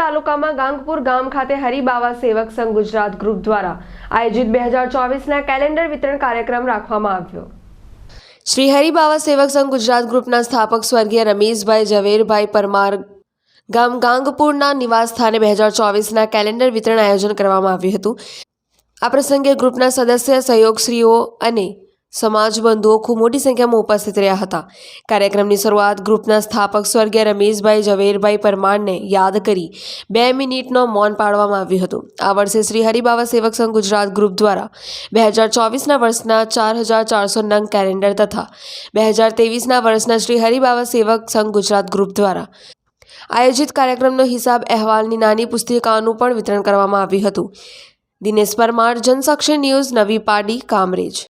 તાલુકામાં ગાંગપુર ગામ ખાતે હરિબાવા સેવક સંઘ ગુજરાત ગ્રુપ દ્વારા આયોજિત બે હજાર ચોવીસના કેલેન્ડર વિતરણ કાર્યક્રમ રાખવામાં આવ્યો. શ્રી હરિબાવા સેવક સંઘ ગુજરાત ગ્રુપના સ્થાપક સ્વર્ગીય રમેશભાઈ ઝવેરભાઈ પરમાર ગામ ગાંગપુરના નિવાસ સ્થાને બે હજાર ચોવીસના કેલેન્ડર વિતરણ આયોજન કરવામાં આવ્યું હતું. આ પ્રસંગે ગ્રુપના સદસ્ય સહયોગશ્રીઓ અને સમાજ બંધુઓ ખૂબ મોટી સંખ્યામાં ઉપસ્થિત રહ્યા હતા. કાર્યક્રમની શરૂઆત ગ્રુપના સ્થાપક સ્વર્ગીય રમેશભાઈ ઝવેરભાઈ પરમારને યાદ કરી બે મિનિટનો મૌન પાડવામાં આવ્યું હતું. આ વર્ષે શ્રી હરિબાવા સેવક સંઘ ગુજરાત ગ્રુપ દ્વારા બે હજાર ચોવીસના વર્ષના ચાર હજાર ચારસો નંગ કેલેન્ડર તથા બે હજાર ત્રેવીસના વર્ષના શ્રી હરિબાવા સેવક સંઘ ગુજરાત ગ્રુપ દ્વારા આયોજિત કાર્યક્રમનો હિસાબ અહેવાલની નાની પુસ્તિકાઓનું પણ વિતરણ કરવામાં આવ્યું હતું. દિનેશ પરમાર, જનસાક્ષી ન્યૂઝ, નવી પાડી, કામરેજ.